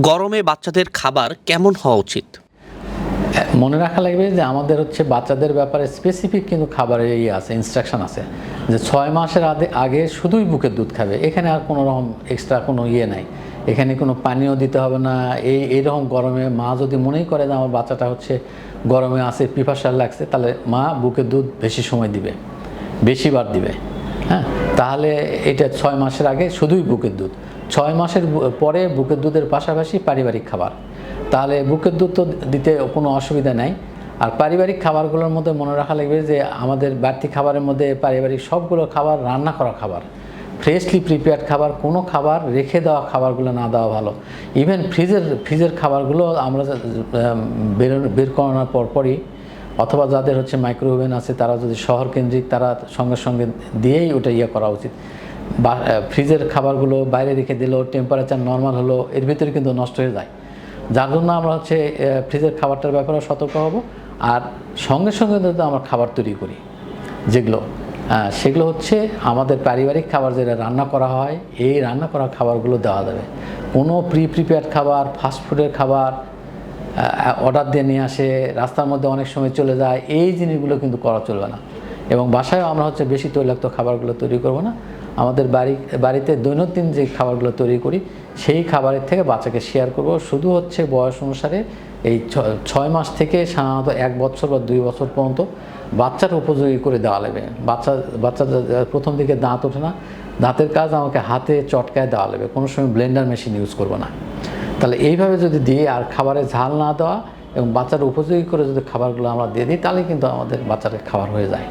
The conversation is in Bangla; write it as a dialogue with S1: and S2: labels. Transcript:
S1: গরমে বাচ্চাদের খাবার কেমন হওয়া উচিত?
S2: মনে রাখা লাগবে যে আমাদের হচ্ছে বাচ্চাদের ব্যাপারে স্পেসিফিক কিন্তু খাবারের ইয়ে আছে ইনস্ট্রাকশন আছে। যে ছয় মাসের আগে আগে শুধুই বুকের দুধ খাবে। এখানে আর কোনো রকম এক্সট্রা কোনো ইয়ে নাই। এখানে কোনো পানীয় দিতে হবে না। এই, এইরকম গরমে মা যদি মনেই করে যে আমার বাচ্চাটা হচ্ছে গরমে আছে পিপাসার লাগছে, তাহলে মা বুকের দুধ বেশি সময় দিবে। বেশিবার দিবে। হ্যাঁ? তাহলে এটা ছয় মাসের আগে শুধুই বুকের দুধ। ছয় মাসের পরে বুকের দুধের পাশাপাশি পারিবারিক খাবার। তাহলে বুকের দুধ তো দিতে কোনো অসুবিধা নাই। আর পারিবারিক খাবারগুলোর মধ্যে মনে রাখা লাগবে যে, আমাদের বাড়তি খাবারের মধ্যে পারিবারিক সবগুলো খাবার রান্না করা খাবার। ফ্রেশলি প্রিপেয়ার্ড খাবার, কোনো খাবার রেখে দেওয়া খাবারগুলো না দেওয়া ভালো। ইভেন ফ্রিজের ফ্রিজের খাবারগুলো আমরা বের বের করানোর পরপরই অথবা যাদের হচ্ছে মাইক্রোওভেন আছে, তারা যদি শহর কেন্দ্রিক তারা সঙ্গে সঙ্গে দিয়েই ওটা ইয়ে করা উচিত। ফ্রিজের খাবারগুলো বাইরে রেখে দিলেও টেম্পারেচার নর্মাল হলো, এর ভিতরে কিন্তু নষ্ট হয়ে যায়। যার জন্য আমরা হচ্ছে ফ্রিজের খাবারটার ব্যাপারে সতর্ক হব আর সঙ্গে সঙ্গে যদি আমরা খাবার তৈরি করি। যেগুলো সেগুলো হচ্ছে আমাদের পারিবারিক খাবার যেটা রান্না করা হয়, এই রান্না করা খাবারগুলো দেওয়া যাবে। কোনো প্রি প্রিপেয়ার্ড খাবার ফাস্টফুডের খাবার অর্ডার দিয়ে নিয়ে আসে, রাস্তার মধ্যে অনেক সময় চলে যায়, এই জিনিসগুলো কিন্তু করা চলবে না। এবং বাসায়ও আমরা হচ্ছে বেশি তৈলাক্ত খাবারগুলো তৈরি করব না। আমাদের বাড়ি, বাড়িতে দৈনন্দিন যে খাবারগুলো তৈরি করি, সেই খাবারের থেকে বাচ্চাকে শেয়ার করব। শুধু হচ্ছে বয়স অনুসারে এই ছয় মাস থেকে সাধারণত এক বছর বা দুই বছর পর্যন্ত বাচ্চার উপযোগী করে দেওয়া লাগবে। বাচ্চা বাচ্চা প্রথম দিকে দাঁত ওঠে না, দাঁতের কাজ আমাকে হাতে চটকায় দেওয়া লাগবে। কোনো সময় ব্লেন্ডার মেশিন ইউজ করব না। তাহলে এইভাবে যদি দিই আর খাবারে ঝাল না দেওয়া এবং বাচ্চার উপযোগী করে যদি খাবারগুলো আমরা দিয়ে দিই, তাহলে কিন্তু আমাদের বাচ্চাদের খাবার হয়ে যায়।